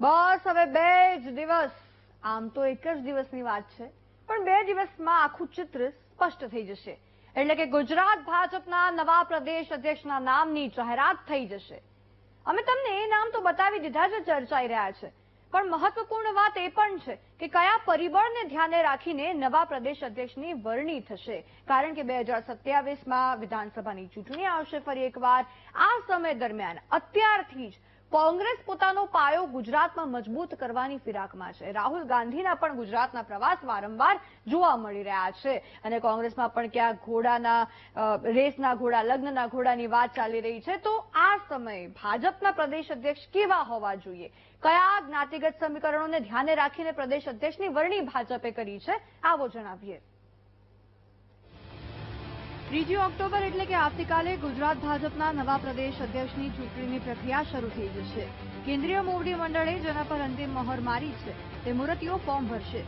બસ હવે બે જ દિવસ. આમ તો એક જ દિવસની વાત છે. પણ બે દિવસમાં આખું ચિત્ર સ્પષ્ટ થઈ જશે. એટલે કે ગુજરાત ભાજપના નવા પ્રદેશ અધ્યક્ષના નામની જાહેરાત થઈ જશે. અમે તમને એ નામ તો બતાવી દીધા જ ચર્ચાઈ રહ્યા છે. પણ મહત્વપૂર્ણ વાત એ પણ છે કે કયા પરિબળને ધ્યાને રાખીને નવા પ્રદેશ અધ્યક્ષની વરણી થશે. કારણ કે બે હજાર સત્યાવીસમાં વિધાનસભાની ચૂંટણી આવશે ફરી એકવાર. આ સમય દરમિયાન અત્યારથી જ કોંગ્રેસ પોતાનો પાયો ગુજરાતમાં મજબૂત કરવાની ફિરાકમાં છે. રાહુલ ગાંધીના પણ ગુજરાતના પ્રવાસ વારંવાર જોવા મળી રહ્યા છે. અને કોંગ્રેસમાં પણ ક્યાંક ઘોડાના રેસના ઘોડા, લગ્નના ઘોડાની વાત ચાલી રહી છે. તો આ સમયે ભાજપના પ્રદેશ અધ્યક્ષ કેવા હોવા જોઈએ? કયા જ્ઞાતિગત સમીકરણોને ધ્યાને રાખીને પ્રદેશ અધ્યક્ષની વરણી ભાજપે કરી છે? આવો જણાવીએ. ત્રીજી ઓક્ટોબર એટલે કે આવતીકાલે ગુજરાત ભાજપના નવા પ્રદેશ અધ્યક્ષની ચૂંટણીની પ્રક્રિયા શરૂ થઈ જશે. કેન્દ્રીય મોવડી મંડળે જેના પર અંતિમ મહોર મારી છે, તે મુરતીઓ ફોર્મ ભરશે.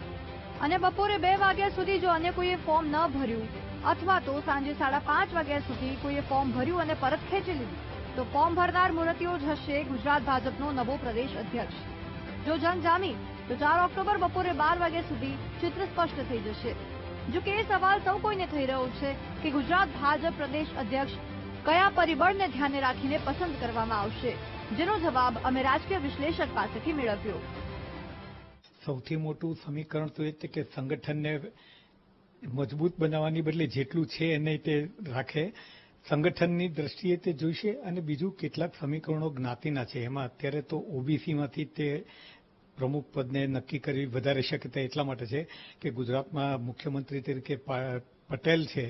અને બપોરે બે વાગ્યા સુધી જો અન્ય કોઈએ ફોર્મ ન ભર્યું, અથવા તો સાંજે સાડા પાંચ વાગ્યા સુધી કોઈએ ફોર્મ ભર્યું અને પરત ખેંચી લીધું, તો ફોર્મ ભરનાર મુરતીઓ જ હશે ગુજરાત ભાજપનો નવો પ્રદેશ અધ્યક્ષ. જો જંગ જામી તો ચાર ઓક્ટોબર બપોરે બાર વાગ્યા સુધી ચિત્ર સ્પષ્ટ થઈ જશે. જો કે એ સવાલ સૌ કોઈને થઈ રહ્યો છે કે ગુજરાત ભાજપ પ્રદેશ અધ્યક્ષ કયા પરિબળને ધ્યાને રાખીને પસંદ કરવામાં આવશે, જેનો જવાબ અમે રાજકીય વિશ્લેષક પાસેથી મેળવ્યો. સૌથી મોટું સમીકરણ તો એ છે કે સંગઠનને મજબૂત બનાવવાની બદલે જેટલું છે એને તે રાખે. સંગઠનની દ્રષ્ટિએ તે જોઈશે અને બીજું કેટલાક સમીકરણો જ્ઞાતિના છે. એમાં અત્યારે તો ઓબીસીમાંથી તે પ્રમુખ પદને નક્કી કરવી વધારે શક્યતા એટલા માટે છે કે ગુજરાતમાં મુખ્યમંત્રી તરીકે પટેલ છે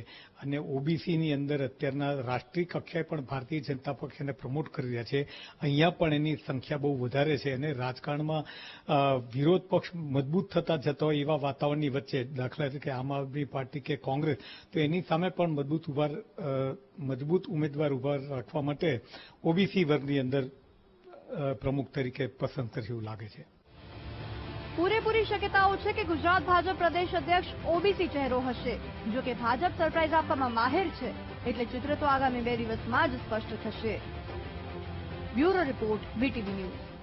અને ઓબીસીની અંદર અત્યારના રાષ્ટ્રીય કક્ષાએ પણ ભારતીય જનતા પક્ષ એને પ્રમોટ કરી રહ્યા છે. અહીંયા પણ એની સંખ્યા બહુ વધારે છે અને રાજકારણમાં વિરોધ પક્ષ મજબૂત થતા જતો હોય એવા વાતાવરણની વચ્ચે દાખલા તરીકે આમ આદમી પાર્ટી કે કોંગ્રેસ, તો એની સામે પણ મજબૂત ઊભા મજબૂત ઉમેદવાર ઊભા રાખવા માટે ઓબીસી વર્ગની અંદર પ્રમુખ તરીકે પસંદ કરશે એવું લાગે છે. પૂરેપૂરી શક્યતાઓ છે કે ગુજરાત ભાજપ પ્રદેશ અધ્યક્ષ ઓબીસી ચહેરો હશે. જો કે ભાજપ સરપ્રાઇઝ આપવામાં માહેર છે, એટલે ચિત્ર તો આગામી બે દિવસમાં જ સ્પષ્ટ થશે. Bureau report BTV news.